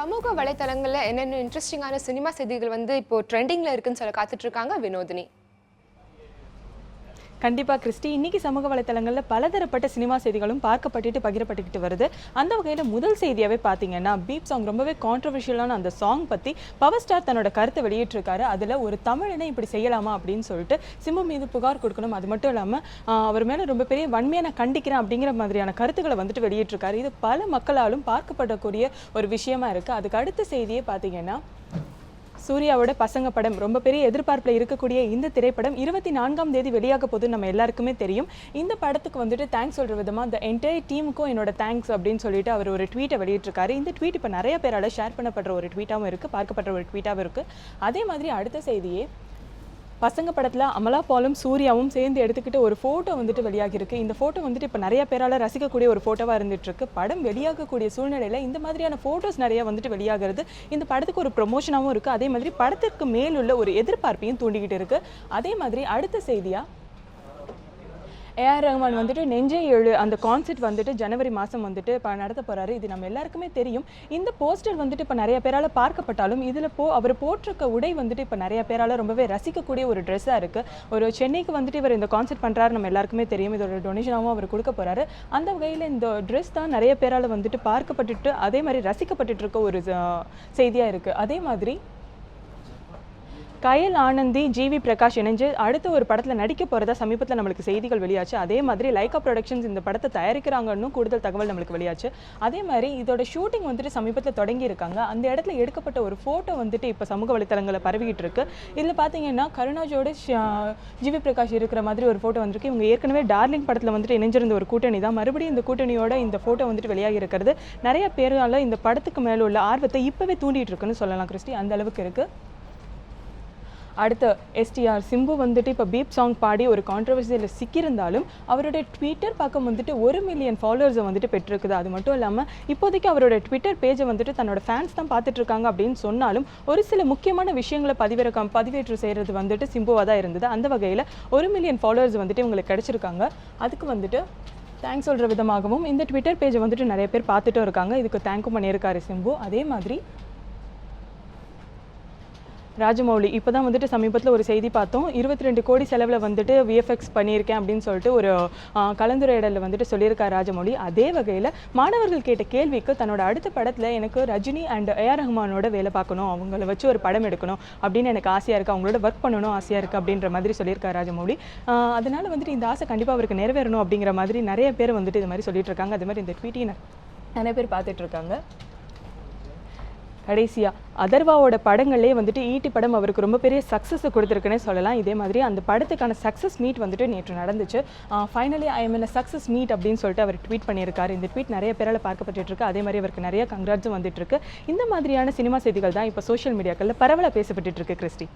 சமூக வலைத்தளங்களில் என்னென்ன இன்ட்ரெஸ்டிங்கான சினிமா செய்திகள் வந்து இப்போ ட்ரெண்டிங்கில் இருக்குன்னு சொல்ல காத்துட்ருக்காங்க வினோதினி. கண்டிப்பா கிறிஸ்டி இன்னைக்கு சமூக வலைத்தளங்களில் பலதரப்பட்ட சினிமா செய்திகளும் பார்க்கப்பட்டுட்டு பகிரப்பட்டுக்கிட்டு வருது. அந்த வகையில் முதல் செய்தியாகவே பார்த்தீங்கன்னா பீப் சாங் ரொம்பவே கான்ட்ரவர்ஷியலான அந்த சாங் பற்றி பவர் ஸ்டார் தன்னோட கருத்தை வெளியிட்டிருக்காரு. அதில் ஒரு தமிழனை இப்படி செய்யலாமா அப்படின்னு சொல்லிட்டு சிம்பு மீது புகார் கொடுக்கணும். அது மட்டும் இல்லாமல் அவர் மேலே ரொம்ப பெரிய வன்மையை நான் கண்டிக்கிறேன் அப்படிங்கிற மாதிரியான கருத்துக்களை வந்துட்டு வெளியிட்டிருக்காரு. இது பல மக்களாலும் பார்க்கப்படக்கூடிய ஒரு விஷயமா இருக்குது அதுக்கு அடுத்த செய்தியே பார்த்தீங்கன்னா சூர்யாவோட பசங்க படம் ரொம்ப பெரிய எதிர்பார்ப்பில் இருக்கக்கூடிய இந்த திரைப்படம் இருபத்தி நான்காம் தேதி வெளியாக போகுது நம்ம எல்லாருக்குமே தெரியும். இந்த படத்துக்கு வந்துட்டு தேங்க்ஸ் சொல்கிற விதமாக இந்த என்டையர் டீமுக்கும் என்னோட தேங்க்ஸ் அப்படின்னு சொல்லிட்டு அவர் ஒரு ட்வீட்டை வெளியிட்டிருக்காரு. இந்த ட்வீட் இப்போ நிறைய பேரால் ஷேர் பண்ணப்படுற ஒரு ட்வீட்டாகவும் இருக்குது பார்க்கப்படுற ஒரு ட்வீட்டாகவும் இருக்குது அதே மாதிரி அடுத்த செய்தியே பசங்க படத்தில் அமலா பாலும் சூர்யாவும் சேர்ந்து எடுத்துக்கிட்டு ஒரு ஃபோட்டோ வந்துட்டு வெளியாகிருக்கு இந்த ஃபோட்டோ வந்துட்டு இப்போ நிறைய பேரால் ரசிக்கக்கூடிய ஒரு ஃபோட்டோவாக இருந்துட்டுருக்கு. படம் வெளியாகக்கூடிய சூழ்நிலையில் இந்த மாதிரியான ஃபோட்டோஸ் நிறைய வந்துட்டு வெளியாகிறது. இந்த படத்துக்கு ஒரு ப்ரொமோஷனாகவும் இருக்குது அதே மாதிரி படத்திற்கு மேலுள்ள ஒரு எதிர்பார்ப்பையும் தூண்டிக்கிட்டு இருக்குது அதே மாதிரி அடுத்த செய்தியாக ஏஆர் ரஹ்மான் வந்துட்டு நெஞ்சே எழு அந்த கான்செர்ட் வந்துட்டு ஜனவரி மாதம் வந்துட்டு இப்போ நடத்த போகிறாரு இது நம்ம எல்லாருக்குமே தெரியும். இந்த போஸ்டர் வந்துட்டு இப்போ நிறைய பேரால் பார்க்கப்பட்டாலும் இதில் போ அவர் போட்டிருக்க உடை வந்துட்டு இப்போ நிறைய பேரால் ரொம்பவே ரசிக்கக்கூடிய ஒரு ட்ரெஸ்ஸாக இருக்குது ஒரு சென்னைக்கு வந்துட்டு இவர் இந்த கான்செர்ட் பண்ணுறாரு நம்ம எல்லாருக்குமே தெரியும். இதோட டொனேஷனாகவும் அவர் கொடுக்க போறாரு. அந்த வகையில் இந்த ட்ரெஸ் தான் நிறைய பேரால் வந்துட்டு பார்க்கப்பட்டுட்டு அதே மாதிரி ரசிக்கப்பட்டுட்டு இருக்க ஒரு செய்தியாக இருக்குது அதே மாதிரி கயல் ஆனந்தி ஜிவி பிரகாஷ் இணைஞ்சு அடுத்த ஒரு படத்தில் நடிக்க போகிறதா சமீபத்தில் நம்மளுக்கு செய்திகள் வெளியாச்சு. அதே மாதிரி லைகா ப்ரொடக்ஷன்ஸ் இந்த படத்தை தயாரிக்கிறாங்கன்னு கூடுதல் தகவல் நம்மளுக்கு வெளியாச்சு. அதே மாதிரி இதோட ஷூட்டிங் வந்துட்டு சமீபத்தில் தொடங்கி இருக்காங்க அந்த இடத்துல எடுக்கப்பட்ட ஒரு ஃபோட்டோ வந்துட்டு இப்போ சமூக வலைத்தளங்களில் பரவிக்கிட்டு இருக்கு. இதில் பார்த்தீங்கன்னா கருணாஜோட ஜிவி பிரகாஷ் இருக்கிற மாதிரி ஒரு ஃபோட்டோ வந்திருக்கு. இவங்க ஏற்கனவே டார்லிங் படத்தில் வந்துட்டு இணைஞ்சிருந்த ஒரு கூட்டணி தான். மறுபடியும் இந்த கூட்டணியோட இந்த ஃபோட்டோ வந்துட்டு வெளியாகி இருக்கிறது நிறைய பேரால் இந்த படத்துக்கு மேலே உள்ள ஆர்வத்தை இப்போவே தூண்டிகிட்டு இருக்குன்னு சொல்லலாம் கிறிஸ்டி. அந்த அளவுக்கு இருக்குது அடுத்து எஸ்டிஆர் சிம்பு வந்துட்டு இப்போ பீப் சாங் பாடி ஒரு கான்ட்ரவர்சியில் சிக்கியிருந்தாலும் அவருடைய ட்விட்டர் பக்கம் வந்துட்டு ஒரு மில்லியன் ஃபாலோவர்ஸை வந்துட்டு பெற்றிருக்குது. அது மட்டும் இல்லாமல் இப்போதைக்கு அவரோட ட்விட்டர் பேஜை வந்துட்டு தன்னோட ஃபேன்ஸ் தான் பார்த்துட்டு இருக்காங்க அப்படின்னு சொன்னாலும் ஒரு சில முக்கியமான விஷயங்களை பதிவிறக்கம் பதிவேற்று செய்கிறது வந்துட்டு சிம்புவாக தான் இருந்தது. அந்த வகையில் ஒரு மில்லியன் ஃபாலோவர்ஸ் வந்துட்டு இவங்களுக்கு கிடச்சிருக்காங்க. அதுக்கு வந்துட்டு தேங்க்ஸ் சொல்கிற விதமாகவும் இந்த ட்விட்டர் பேஜை வந்துட்டு நிறைய பேர் பார்த்துட்டும் இருக்காங்க. இதுக்கு தேங்க்கும் பண்ணியிருக்காரு சிம்பு. அதே மாதிரி ராஜமௌலி இப்போ தான் வந்துட்டு சமீபத்தில் ஒரு செய்தி பார்த்தோம். இருபத்தி ரெண்டு கோடி செலவில் வந்துட்டு விஎஃப்எக்ஸ் பண்ணியிருக்கேன் அப்படின்னு சொல்லிட்டு ஒரு கலந்துரையாடலில் வந்துட்டு சொல்லியிருக்கார் ராஜமௌலி. அதே வகையில் மாணவர்கள் கேட்ட கேள்விக்கு தன்னோட அடுத்த படத்தில் எனக்கு ரஜினி அண்ட் ஏஆர் ரஹ்மானோட வேலை பார்க்கணும் அவங்கள வச்சு ஒரு படம் எடுக்கணும் அப்படின்னு எனக்கு ஆசையாக இருக்குது அவங்களோட ஒர்க் பண்ணணும் ஆசையாக இருக்குது அப்படின்ற மாதிரி சொல்லியிருக்கார் ராஜமௌலி. அதனால் வந்துட்டு இந்த ஆசை கண்டிப்பாக அவருக்கு நிறைவேறணும் அப்படிங்கிற மாதிரி நிறைய பேர் வந்துட்டு இது மாதிரி சொல்லிட்டு இருக்காங்க. அதே மாதிரி இந்த ட்வீட்டையும் நிறைய பேர் பார்த்துட்ருக்காங்க கடைசியாக கடைசியா அதர்வாவோட படங்கள்லேயே வந்துட்டு ஈட்டி படம் அவருக்கு ரொம்ப பெரிய சக்ஸஸ் கொடுத்துருக்குன்னே சொல்லலாம். இதே மாதிரி அந்த படத்துக்கான சக்ஸஸ் மீட் வந்துட்டு நேற்று நடந்துச்சு. Finally I am in success meet அப்படின்னு சொல்லிட்டு அவர் ட்வீட் பண்ணியிருக்காரு. இந்த ட்வீட் நிறைய பேரால் பார்க்கப்பட்டுருக்கு அதே மாதிரி அவருக்கு நிறைய கங்க்ராட்ஸும் வந்துட்டு இருக்கு. இந்த மாதிரியான சினிமா செய்திகள் தான் இப்போ சோஷியல் மீடியாக்களில் பரவலாக பேசப்பட்டுட்டு இருக்கு கிறிஸ்டி.